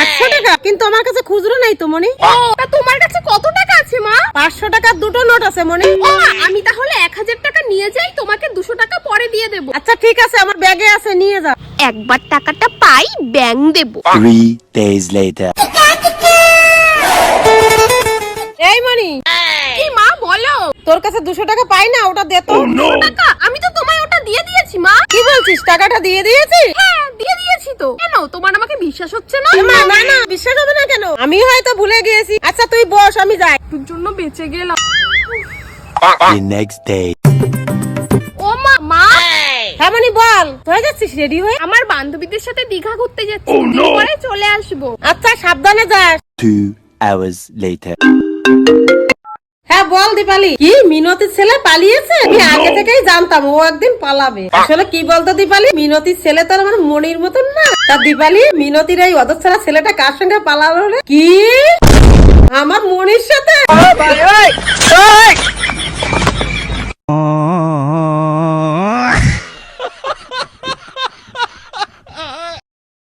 আটশো টাকা? কিন্তু আমার কাছে খুচরো নাই তো মনি। ও তা তোমার কাছে কত টাকা আছে মা? পাঁচশো টাকার দুটো নোট আছে মনি। ও আমি তাহলে এক হাজার টাকা নিয়ে যাই তোমাকে দুশো টাকা পরে দিয়ে দেবো। আচ্ছা ঠিক আছে আমার ব্যাগে আছে নিয়ে যা। একবার টাকাটা পাই ব্যাং দেবো। Three days later. এই মনি। কি মা বলো? তোর কাছে দুশো টাকা পাই না ওটা দে তো। টাকা? টাকাটা দিয়ে দিয়েছি? হ্যাঁ দিয়ে দিয়েছি তো। কেন? তোমার আমাকে বিশ্বাস হচ্ছে না? না বিশ্বাস হবে না কেন? আমি হয়তো ভুলে গিয়েছি। আচ্ছা তুই বস আমি যাই। তোর জন্য বেঁচে গেলাম। The next day. ও মা মা! হ্যাঁ বল হয়ে যাচ্ছিস? রেডি হয়ে? আমার বান্ধবীদের সাথে দীঘা ঘুরতে যাচ্ছি। পরে চলে আসব। আচ্ছা সাবধানে যাস। Two hours later. হ্যাঁ বল দীপালি। কি মিনতির ছেলে পালিয়েছে? আমি আগে থেকেই জানতাম ও একদিন পালাবে। আসলে কি বলতো দীপালি মিনতির ছেলে তো আমার মনির মতন না। তা দীপালি মিনতির এই অদর ছেলেটা কার সঙ্গে পালালো রে? কি? আমার মনির সাথে?